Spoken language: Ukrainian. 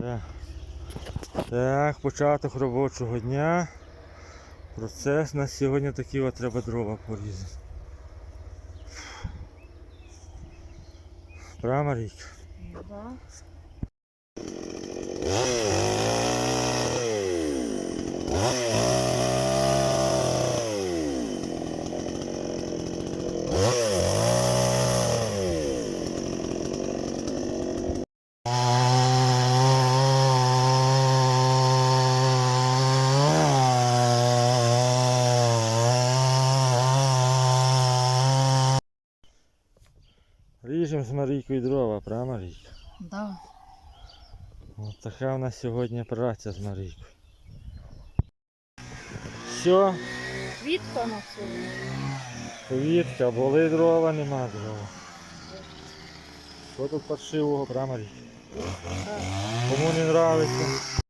Так. так, початок робочого дня. Процес на сьогодні такий от треба дрова порізати. Прямо рік. Да. Ріжемо з Марійкою дрова, прямо рік. Да. От така у нас сьогодні праця з Марійкою. Все, Квітка на цьому. повітка, були дрова, нема дрова. Що тут паршивого, прямо рік. Кому не нравиться,